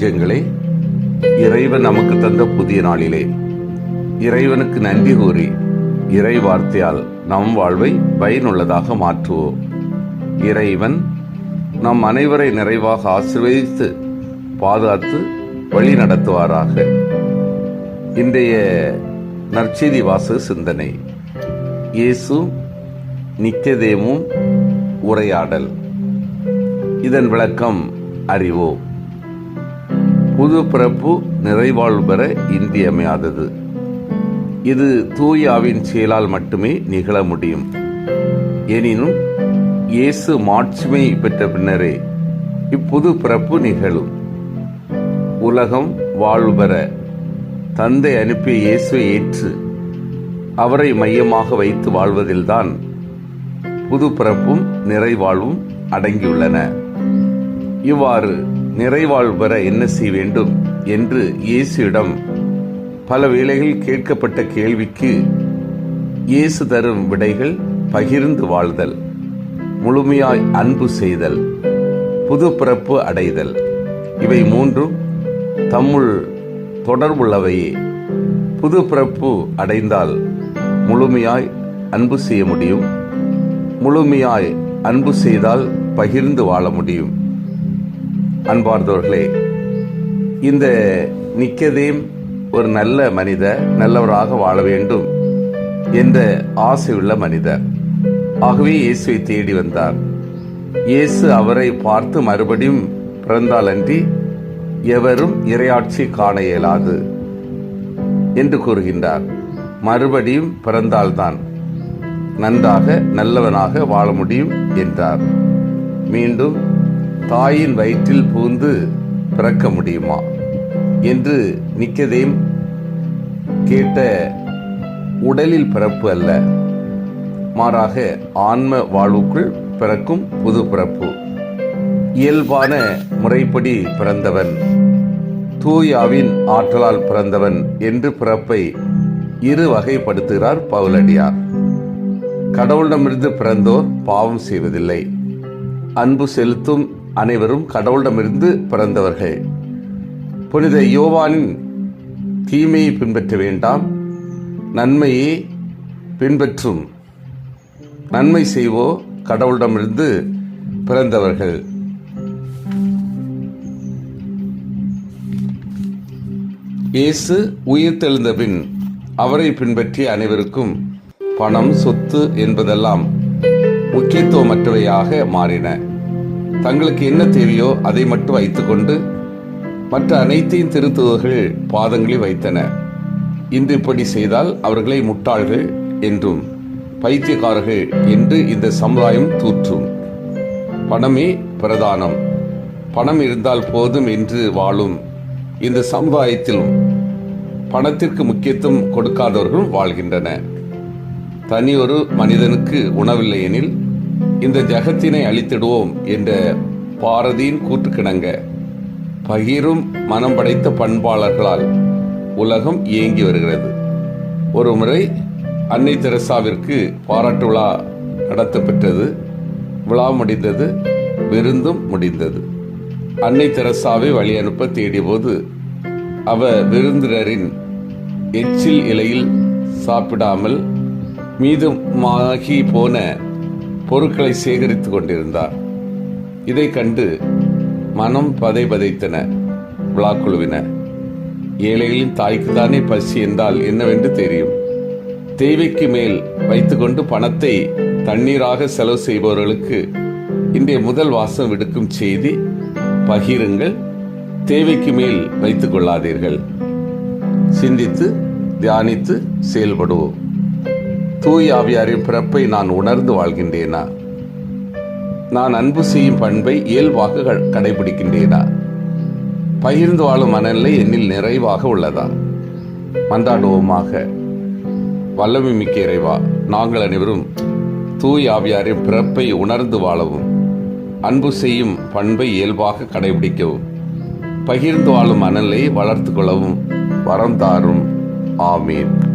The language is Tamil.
நெஞ்சங்களே இறைவன் நமக்கு தந்த புதிய நாளிலே. இறைவனுக்கு நன்றி கூறி இறை வார்த்தையால் நம் வாழ்வை பயனுள்ளதாக மாற்றுவோம். இறைவன் நம் அனைவரை நிறைவாக ஆசிர்வதித்து பாதுகாத்து வழி நடத்துவாராக. இன்றைய நற்செய்தி வாச சிந்தனை இயேசு நிக்கதேமும் உரையாடல். இதன் விளக்கம் அறிவோம். புது பிறப்பு நிறைவாழ்வு பெற இன்றியமையாதது இது தூயாவின் செயலால் மட்டுமே நிகழ முடியும். எனினும் இயேசு மாட்சிமை பெற்ற பின்னரே இப்புது பிறப்பு நிகழும். உலகம் வாழ்வு பெற தந்தை அனுப்பிய இயேசுவை ஏற்று அவரை மையமாக வைத்து வாழ்வதில்தான் புது பிறப்பும் நிறைவாழ்வும் அடங்கியுள்ளன. இவ்வாறு நிறைவாழ்வு பெற என்ன செய்ய வேண்டும் என்று இயேசுவிடம் பல வேளைகள் கேட்கப்பட்ட கேள்விக்கு இயேசு தரும் விடைகள் பகிர்ந்து வாழ்தல் முழுமையாய் அன்பு செய்தல் புது பிறப்பு அடைதல். இவை மூன்றும் தம்முள் தொடர்புள்ளவையே. புது பிறப்பு அடைந்தால் முழுமையாய் அன்பு செய்ய முடியும் முழுமையாய் அன்பு செய்தால் பகிர்ந்து வாழ முடியும். அன்பார்ந்தவர்களே இந்த நிக்கதேம் ஒரு நல்ல மனிதர் நல்லவராக வாழ வேண்டும் என்ற ஆசையுள்ள மனிதர். ஆகவே இயேசுவை தேடி வந்தார். இயேசு அவரை பார்த்து மறுபடியும் பிறந்தாலன்றி எவரும் இரையாட்சி காண இயலாது என்று கூறுகின்றார். மறுபடியும் பிறந்தால்தான் நன்றாக நல்லவனாக வாழ முடியும் என்றார். மீண்டும் தாயின் வயிற்றில் பூந்து பிறக்க முடியுமா? என்று நிக்கதேம் கேட்ட உடலில் பிறப்பு அல்ல. மாறாக ஆன்ம வாழ்வுக்குள் பிறக்கும் புது பிறப்பு. இயல்பான முறைப்படி பிறந்தவன் தூயாவின் ஆற்றலால் பிறந்தவன் என்று பிறப்பை இரு வகைப்படுத்துகிறார் பவுலடியார். கடவுளிடமிருந்து பிறந்தோர் பாவம் செய்வதில்லை. அன்பு செலுத்தும் அனைவரும் கடவுளிடமிருந்து பிறந்தவர்கள். புனித யோவானின் தீமையை பின்பற்ற வேண்டாம். நன்மையை பின்பற்றும். நன்மை செய்வோ கடவுளிடமிருந்து பிறந்தவர்கள். இயேசு உயிர்த்தெழுந்த பின் அவரை பின்பற்றிய அனைவருக்கும் பணம் சொத்து என்பதெல்லாம் முக்கியத்துவமற்றவையாக மாறின. தங்களுக்கு என்ன தேவையோ அதை மட்டும் வைத்துக்கொண்டு மற்ற அனைத்தையும் திருத்துவர்கள் பாதங்களில் வைத்தன. இன்று இப்படி செய்தால் அவர்களை முட்டாள்கள் என்றும் பைத்தியக்காரர்கள் என்று இந்த சமுதாயம் தூற்றும். பணமே பிரதானம். பணம் இருந்தால் போதும் என்று வாழும் இந்த சமுதாயத்திலும் பணத்திற்கு முக்கியத்துவம் கொடுக்காதவர்களும் வாழ்கின்றன. தனியொரு மனிதனுக்கு உணவில்லை எனில் இந்த ஜகத்தினை அழித்திடுவோம் என்ற பாரதியின் கூற்றுக்கிணங்க. பகிரும் மனம் படைத்த பண்பாளர்களால் உலகம் இயங்கி வருகிறது. ஒரு முறை அன்னை தெரசாவிற்கு பாராட்டு விழா நடத்தப்பெற்றது. விழா முடிந்தது விருந்தும் முடிந்தது. அன்னை தெரசாவை வழி அனுப்ப தேடியபோது அவ விருந்தினரின் எச்சில் இலையில் சாப்பிடாமல் மீதுமாகி போன பொருட்களை சேகரித்துக் கொண்டிருந்தார். இதை கண்டு மனம் பதை பதைத்தன விழாக்குழுவினர் ஏழைகளின் தாய்க்கு தானே பசி என்றால் என்னவென்று தெரியும். தேவைக்கு மேல் வைத்துக்கொண்டு பணத்தை தண்ணீராக செலவு செய்பவர்களுக்கு இன்றைய முதல் வாசம் விடுக்கும் செய்தி பகிருங்கள் தேவைக்கு மேல் வைத்துக் கொள்ளாதீர்கள். சிந்தித்து தியானித்து செயல்படுவோம். தூய் ஆவியாரின் பிறப்பை நான் உணர்ந்து வாழ்கின்றேனா? நான் அன்பு செய்யும் பண்பை இயல்பாக க- கடைபிடிக்கின்றேனா? பகிர்ந்து வாழும் மனநிலை என்னில் நிறைவாக உள்ளதா? மன்றாடுவோமாக. வல்லமை மிக்க இறைவா நாங்கள் அனைவரும் தூய் ஆவியாரின் பிறப்பை உணர்ந்து வாழவும் அன்பு செய்யும் பண்பை இயல்பாக கடைபிடிக்கவும் பகிர்ந்து வாழும் மனநிலையை வளர்த்து கொள்ளவும் வரம் தாரும். ஆமீன்.